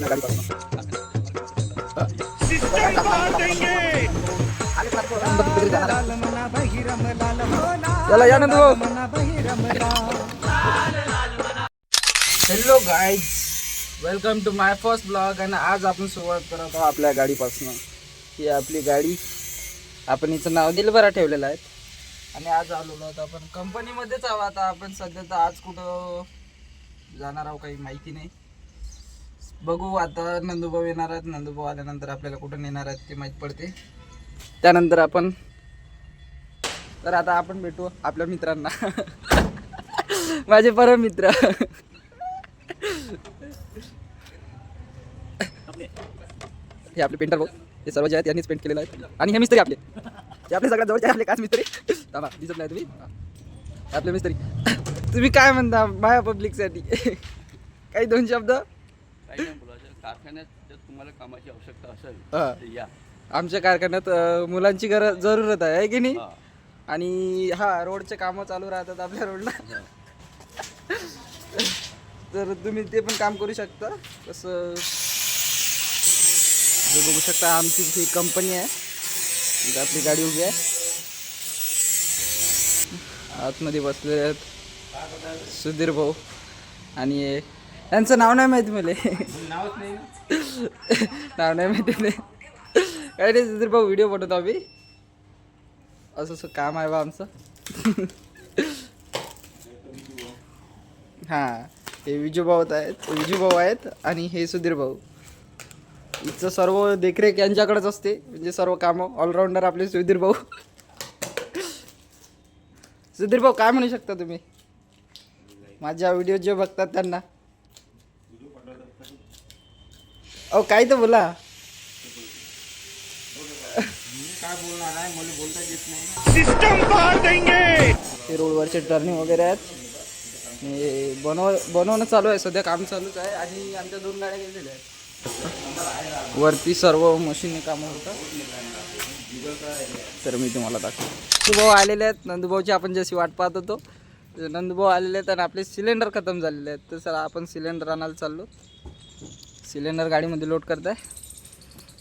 आपल्या गाडीपासून चला hello guys welcome to my first blog आणि आज आपण सुरुवात करत आहोत आपल्या गाडीपासून. ही आपली गाडी आपण हिचं नाव दिलबरा ठेवलेलं आहे. आणि आज आलेलो आहोत आपण. कंपनीमध्येच आहोत आता आपण. सध्या तर आज कुठं जाणार आहोत काही माहिती नाही. बघू आता नंदूभाऊ येणार आहेत. नंदूभाऊ आल्यानंतर आपल्याला कुठं नेणार आहेत ते माहीत पडते. त्यानंतर आपण तर आता आपण भेटू आपल्या मित्रांना. माझे परम मित्र हे आपले पेंटर भाऊ. हे सर्व जे आहेत यांनीच पेंट केलेलं आहे. आणि हे मिस्त्री आपले. हे आपले सगळ्यात जवळचे आपले काच मिस्त्री. थांबा दिसत नाही तुम्ही? आपले मिस्त्री. तुम्ही काय म्हणता? माया पब्लिकसाठी काही दोन शब्द? काही नाही बोलायचं कारखान्यात जर तुम्हाला कामाची आवश्यकता असेल हा. तर या. आमच्या कारखान्यात अं, मुलांची गरज जरूरत आहे है की नाही? हा. आणि हा रोडचे कामं चालू राहतात आपल्या रोडला. तर तुम्ही ते पण काम करू शकता. कसं हे बघू शकता आमची ही कंपनी आहे इथं आपली गाडी उभी आहे. आतमध्ये बसलेले आहेत सुधीर भाऊ आणि हे- यांचं नाव नाही माहिती मला. नाव नाही माहिती काय नाही सुधीर भाऊ व्हिडिओ बनवतो आम्ही. असं असं काम आहे बा आमचं. हां हे विजू भाऊ आहेत विजू भाऊ आहेत आणि हे सुधीर भाऊ. इथचं सर्व देखरेख यांच्याकडेच असते म्हणजे सर्व कामं ऑलराऊंडर आपले सुधीर भाऊ. सुधीर भाऊ काय म्हणू शकता तुम्ही? माझ्या व्हिडिओ जे बघतात त्यांना. अहो काय तर बोला. हे रोडवरचे टर्निंग वगैरे आहेत. हे बनव बनवणं चालू आहे सध्या काम चालूच आहे आणि आमच्या दोन गाड्या गेलेल्या आहेत. वरती सर्व मशीन कामं होतात. तर मी तुम्हाला दाखवतो. नंदूभाऊ आलेले आहेत. नंदूभाऊची आपण जशी वाट पाहत होतो. नंदूभाऊ आलेले आहेत आणि आपले सिलेंडर खतम झालेले आहेत. तर चला आपण सिलेंडर आणायला चाललो. सिलेंडर गाडीमध्ये लोड करताय.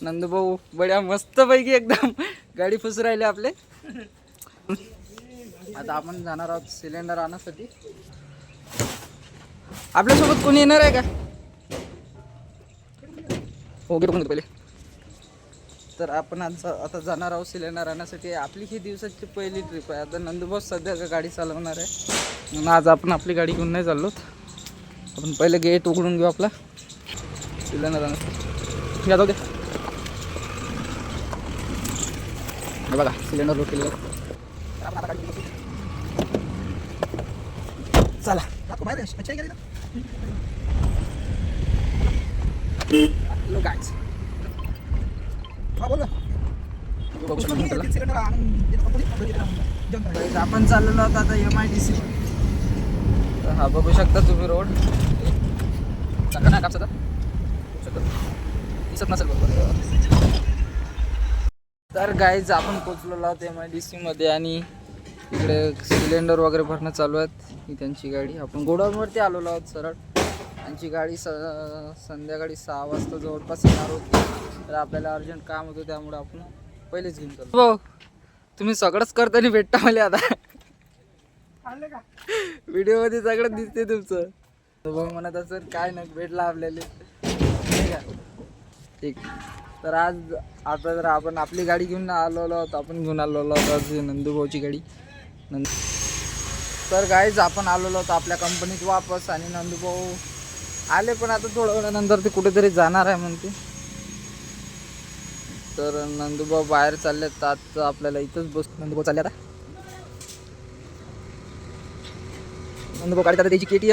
नंदूभाऊ बड्या मस्तपैकी एकदम गाडी फुस राहिले आपले. आता आपण जाणार आहोत सिलेंडर आणण्यासाठी. आपल्यासोबत कोणी येणार आहे का? हो गेलो पहिले. तर आपण आता जाणार आहोत सिलेंडर आणण्यासाठी. आपली ही दिवसाची पहिली ट्रिप आहे. आता नंदूभाऊ सध्या का गाडी चालवणार आहे. म्हणून आज आपण आपली गाडी घेऊन नाही चाललो आपण पहिले गेट उघडून घेऊ आपला. सिलेंडर आणण्यासाठी या जाऊ दे बघा सिलेंडर लोड केलेलं. चला शकता त्याला. Guys, आपण चाललेलो आहोत आता एम आय डी सी हा बघू शकता तुम्ही रोड चांगला नाही कापसाचा बघू शकता. दिसत नसेल बरोबर. तर गाईज आपण पोचलेलो आहोत एम आय डी सी मध्ये आणि इकडे सिलेंडर वगैरे भरणं चालू आहेत. ही त्यांची गाडी. आपण गोडाऊनवरती आलेलो आहोत सरळ. त्यांची गाडी स संध्याकाळी सहा वाजता जवळपास येणार होती. तर आपल्याला अर्जंट काम होतं त्यामुळे आपण पहिलेच घेऊन चाललो. भाऊ तुम्ही सगळंच करताना भेटता मला आता. व्हिडिओमध्ये सगळं दिसते तुमचं. भाऊ म्हणत असं काय नाही भेटला आपल्याला नाही का ठीक. तर आज आता जर आपण आपली गाडी घेऊन आलेलो आहोत आपण घेऊन आलेलो आहोत आज नंदूभाऊची गाडी. नंद तर गाईज आपण आलेलो होतो आपल्या कंपनीत वापस आणि नंदूभाऊ आले पण आता थोड्या वेळानंतर ते कुठेतरी जाणार आहे म्हणते. तर नंदूभाऊ बाहेर चालले तर आता आपल्याला इथंच बस नंदूभाऊ चालले आता. नंदूभाऊ गाडी आता त्याची केटी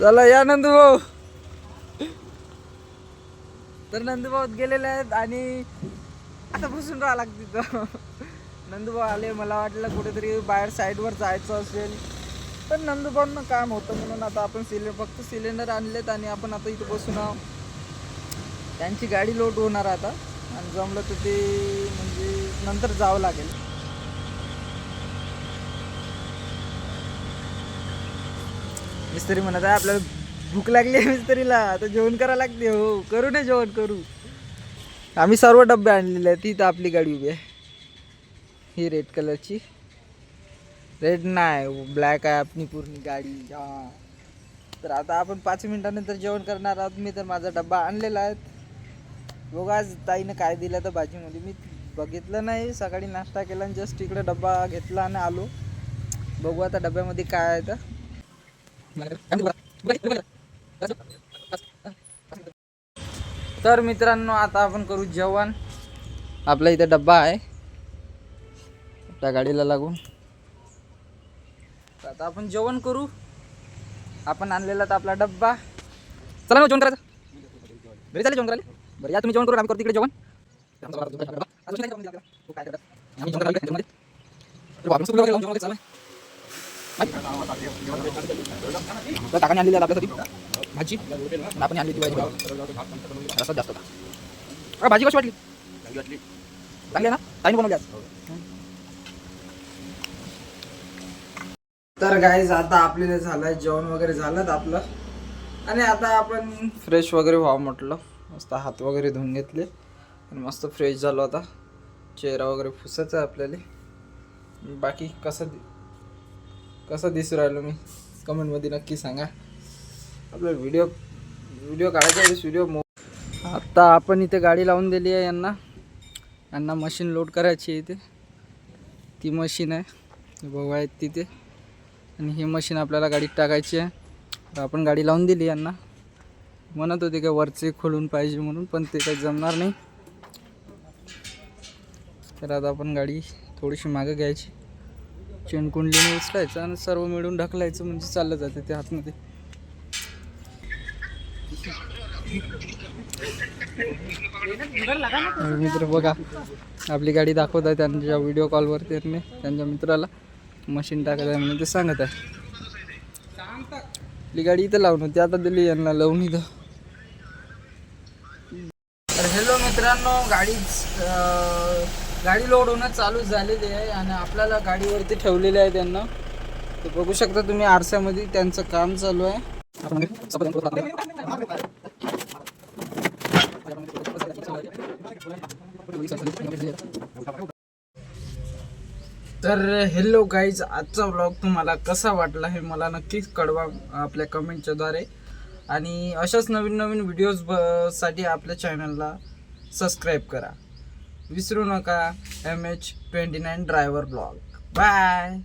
चला या नंदूभाऊ. तर नंदूभाऊ गेलेले आहेत आणि आता बसून राहा लागते तिथं. नंदूभाऊ आले मला वाटलं कुठेतरी बाहेर साईडवर जायचं असेल. पण नंदूभाऊंना काम होतं म्हणून आता आपण सिले फक्त सिलेंडर आणलेत आणि आपण आता इथं बसून आहोत. त्यांची गाडी लोड होणार आता. आणि जमलं तर ते म्हणजे नंतर जावं लागेल. मिस्त्री म्हणत आहे आपल्याला भूक लागली आहे मिस्त्रीला आता जेवण करा लागते हो करू ना जेवण करू. आम्ही सर्व डबे आणलेले आहेत ती तर आपली गाडी उभी आहे. ही रेड कलरची रेड नाही ब्लॅक आहे आपली पूर्ण गाडी हां. तर आता आपण पाच मिनिटानंतर जेवण करणार आहोत. मी तर माझा डब्बा आणलेला आहे. बघा आज ताईनं काय दिलं तर भाजीमध्ये. मी बघितलं नाही सकाळी नाश्ता केला आणि जस्ट इकडे डब्बा घेतला आणि आलो. बघू आता डब्यामध्ये काय आहे तर. तर मित्रांनो आता आपण करू जेवण. आपला इथे डब्बा आहे. त्या गाडीला लागून आता आपण जेवण करू. आपण आणलेला तर आपला डब्बा. चला मग जेवण करायचं. घरी चालेल जेवण करायला? बरं या तुम्ही जेवण करून आम्ही करतो तिकडे जेवण. तर काकाने आणलेली आहे आपल्यासाठी. भाजी. आपण आणली ती भाजी रसात जास्त का भाजी कशी वाटली? चांगली आहे ना? ताईने बनवली आज. तर गाईज आता आपल्याला झालं जेवण वगैरे झालं आपलं. आणि आता आपण फ्रेश वगैरे व्हावं म्हटलं. मस्त हात वगैरे धुवून घेतले. आणि मस्त फ्रेश झालो आता. चेहरा वगैरे फुसायचा आहे आपल्याला. बाकी कसं कसं दिसू राहिलो मी? कमेंटमध्ये नक्की सांगा. आपला व्हिडिओ व्हिडिओ काढायचा व्हिडिओ मो आत्ता आपण इथे गाडी लावून दिली आहे यांना. यांना मशीन लोड करायची आहे इथे. ती मशीन आहे. भाऊ आहेत तिथे. आणि ही मशीन आपल्याला गाडीत टाकायची आहे. आपण गाडी लावून दिली यांना. म्हणत होते का वरचे खोलून पाहिजे म्हणून पण ते काही जमणार नाही. तर आता आपण गाडी थोडीशी मागं घ्यायची. चेन कुंडलीने उचलायचं आणि सर्व मिळून ढकलायचं म्हणजे चाललं जाते ते आतमध्ये मित्र बघा आपली गाडी दाखवत आहे त्यांच्या व्हिडिओ कॉलवर त्यांनी त्यांच्या मित्राला. मशीन टाकत आहे म्हणून ते सांगत आहे. आपली गाडी इथं लावून होती आता दिली यांना लावून इथं. तर हॅलो मित्रांनो गाडी गाडी लोड होणं चालू झालेली आहे आणि आपल्याला गाडीवरती ठेवलेले आहे त्यांना. ते बघू शकता तुम्ही आरशामध्ये त्यांचं काम चालू आहे. तर हॅलो गाईज आजचा ब्लॉग तुम्हाला कसा वाटला हे मला नक्कीच कळवा आपल्या कमेंटच्या द्वारे. आणि अशाच नवीन नवीन व्हिडिओजसाठी आपल्या चॅनलला सबस्क्राईब करा. विसरू नका M H twenty nine driver blog. Bye.